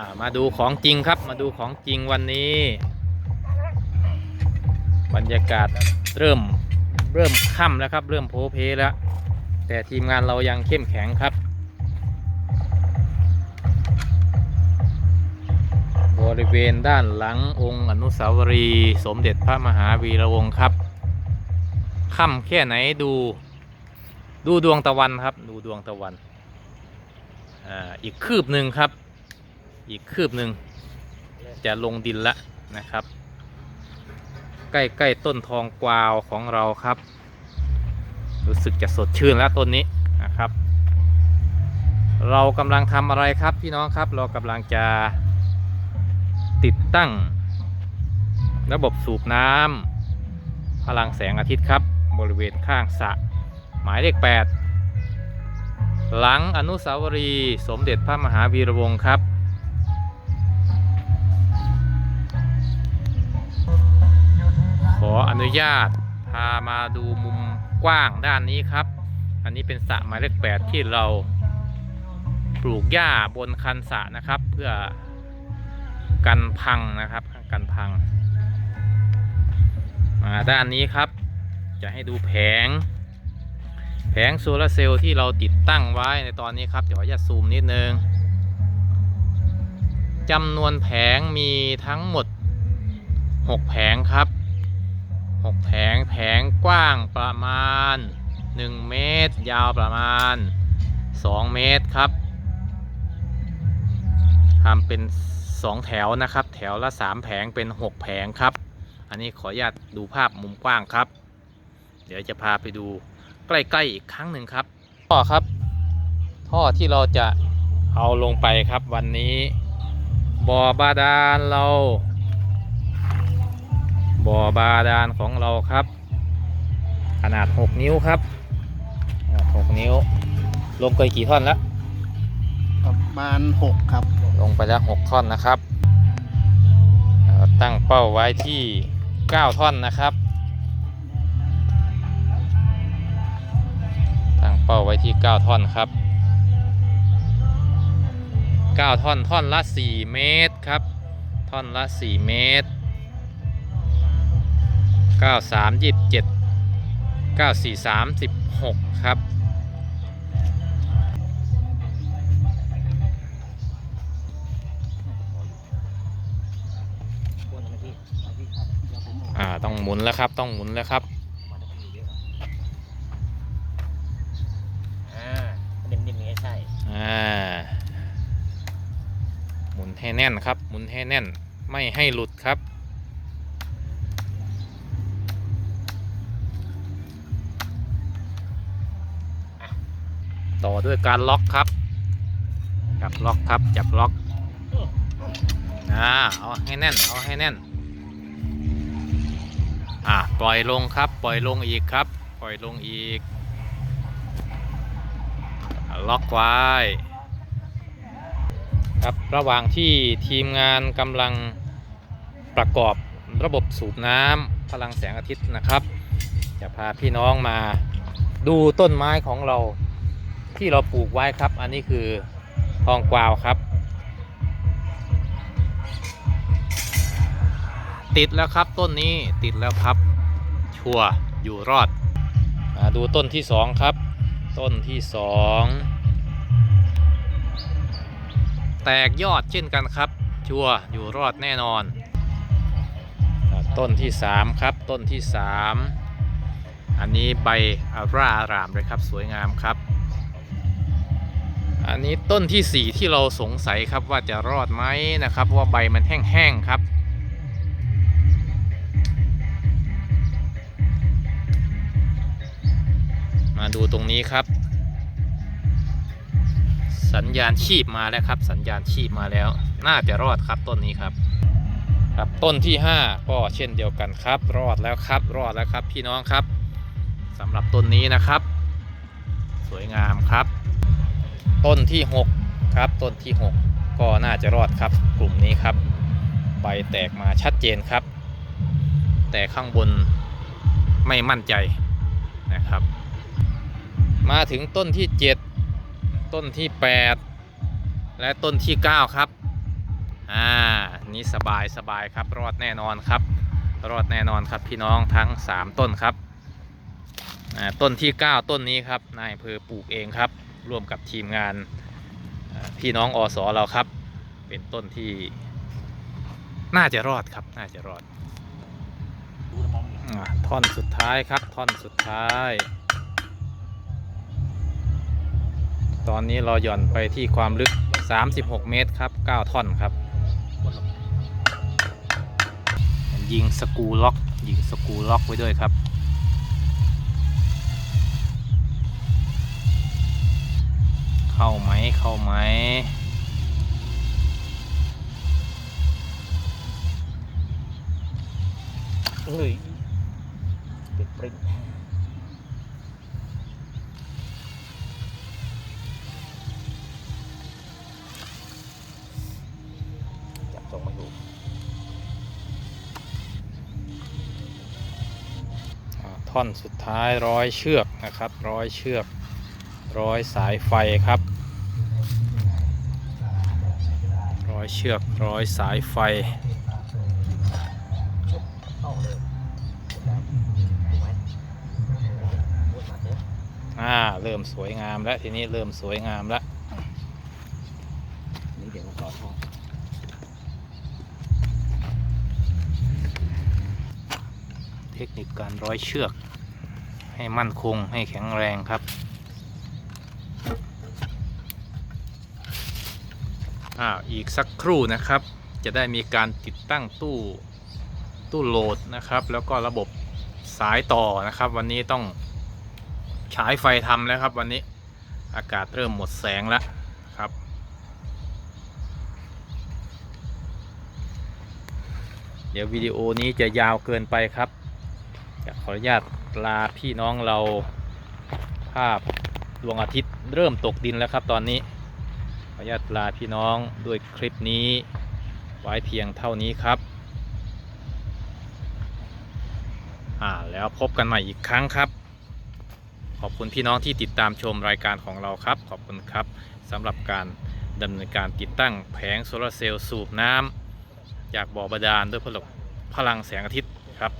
ามาดูของจริงครับมาดูของจริงวันนี้ บรรยากาศเริ่มเริ่มค่ำแล้วครับ เริ่มโพเพแล้ว แต่ทีมงานเรายังเข้มแข็งครับ บริเวณด้านหลังองค์อนุสาวรีย์สมเด็จพระมหาวีระวงศ์ครับค่ำแค่ไหนดู ดูดวงตะวันครับ ดูดวงตะวันอ่าอีกคืบหนึ่งครับ อีกคืบหนึ่งจะลงดินละนะครับ ใกล้ๆต้นทองกวาวของเราครับ รู้สึกจะสดชื่นแล้วต้นนี้นะครับ เรากำลังทำอะไรครับพี่น้องครับ เรากำลังจะติดตั้ง ระบบสูบน้ำพลังแสงอาทิตย์ครับ บริเวณข้างสระหมายเลข8หลังอนุสาวรีย์สมเด็จพระมหาวีระวงศ์ครับ ออนุญาตพามาดูมุมกว้างด้านนี้ครับ อันนี้เป็นสระหมายเลขแปดที่เราปลูกหญ้าบนคันสระนะครับ เพื่อกันพังนะครับกันพัง มาด้านนี้ครับ จะให้ดูแผง แผงโซลาร์เซลล์ที่เราติดตั้งไว้ในตอนนี้ครับเดี๋ยวขออนุญาตซูมนิดนึงจำนวนแผงมีทั้งหมด 6 แผงครับ 6 แผง แผงกว้างประมาณ 1 เมตร ยาวประมาณ 2 เมตรครับทำเป็น 2 แถวนะครับ แถวละ 3 แผงเป็น 6 แผงครับ อันนี้ขออนุญาตดูภาพมุมกว้างครับ เดี๋ยวจะพาไปดูใกล้ๆอีกครั้งหนึ่งครับท่อครับ ท่อที่เราจะเอาลงไปครับวันนี้บ่อบาดาลเรา บ่อบาดาลของเราครับ ขนาด 6 นิ้วครับขนาด6นิ้ว ลงไปกี่ท่อนแล้วประมาณหกครับ ลงไปแล้ว 6 ท่อนนะครับเอ่อตั้งเป้าไว้ที่ 9 ท่อนนะครับ ตั้งเป้าไว้ที่ 9 ท่อนครับ 9 ท่อนท่อนละ 4 เมตรครับ ท่อนละ 4 เมตร 9 3 27 9 4 36 ครับ อ่า ต้องหมุนแล้วครับ ต้องหมุนแล้วครับอ่านิ่มๆอย่างนี้ใช่อ่าหมุนให้แน่นครับ หมุนให้แน่น ไม่ให้หลุดครับ ต่อด้วยการล็อกครับ จับล็อกครับ จับล็อกอ่าเอาให้แน่น เอาให้แน่น อ่าปล่อยลงครับ ปล่อยลงอีกครับ ปล่อยลงอีก ล็อกไว้ ครับ ระหว่างที่ทีมงานกำลังประกอบระบบสูบน้ำพลังแสงอาทิตย์นะครับ จะพาพี่น้องมาดูต้นไม้ของเรา ที่เราปลูกไว้ครับ อันนี้คือทองกวาวครับ ติดแล้วครับต้นนี้ติดแล้วครับ ชัวร์อยู่รอดมาดูต้นที่สองครับ ต้นที่สองแตกยอดเช่นกันครับ ชัวร์อยู่รอดแน่นอนอต้นที่สามครับต้นที่สามอันนี้ใบอาร่าอารามเลยครับสวยงามครับ อันนี้ต้นที่สี่ที่เราสงสัยครับว่าจะรอดไหมนะครับ เพราะว่าใบมันแห้งๆครับ มาดูตรงนี้ครับ สัญญาณชีพมาแล้วครับ สัญญาณชีพมาแล้ว น่าจะรอดครับต้นนี้ครับ ครับต้นที่ 5 ก็เช่นเดียวกันครับ รอดแล้วครับ รอดแล้วครับ พี่น้องครับสำหรับต้นนี้นะครับ สวยงามครับ ต้นที่6ครับต้นที่ 6 ก็น่าจะรอดครับ กลุ่มนี้ครับ ใบแตกมาชัดเจนครับ แต่ข้างบนไม่มั่นใจนะครับ มาถึงต้นที่ 7 ต้นที่ 8 และต้นที่ 9 ครับอ่านี่สบายสบายครับ รอดแน่นอนครับ รอดแน่นอนครับพี่น้องทั้ง 3 ต้นครับต้นที่ 9 ต้นนี้ครับนายอำเภอปลูกเองครับ ร่วมกับทีมงานพี่น้องอสเราครับ เป็นต้นที่น่าจะรอดครับ น่าจะรอดอท่อนสุดท้ายครับ ท่อนสุดท้าย ตอนนี้เราหย่อนไปที่ความลึก 36 เมตรครับ 9 ท่อนครับ ยิงสกูล็อก ยิงสกูล็อกไว้ด้วยครับ เข้าไหมเข้าไหมเฮ้ยติดปริ้งจับทรงไม่ถูกอ่าท่อนสุดท้ายร้อยเชือกนะครับร้อยเชือก ร้อยสายไฟครับ ร้อยเชือกร้อยสายไฟเข้าเลยถูกไหมพูดมาเถอะอ่า เริ่มสวยงามแล้ว ทีนี้เริ่มสวยงามแล้วนี่เดี๋ยวมาต่อท่อเทคนิคการร้อยเชือก ให้มั่นคงให้แข็งแรงครับ อ่าอีกสักครู่นะครับ จะได้มีการติดตั้งตู้ตู้โหลดนะครับ แล้วก็ระบบสายต่อนะครับ วันนี้ต้องฉายไฟทำแล้วครับ วันนี้อากาศเริ่มหมดแสงแล้วครับ เดี๋ยววิดีโอนี้จะยาวเกินไปครับจะขออนุญาตลาพี่น้องเราภาพดวงอาทิตย์เริ่มตกดินแล้วครับตอนนี้ ขออนุญาตลาพี่น้องด้วยคลิปนี้ ไว้เพียงเท่านี้ครับ อ่าแล้วพบกันใหม่อีกครั้งครับ ขอบคุณพี่น้องที่ติดตามชมรายการของเราครับ ขอบคุณครับสำหรับการดำเนินการติดตั้งแผงโซลาร์เซลล์สูบน้ำจากบ่อบาดาลด้วยพลังพลังแสงอาทิตย์ครับ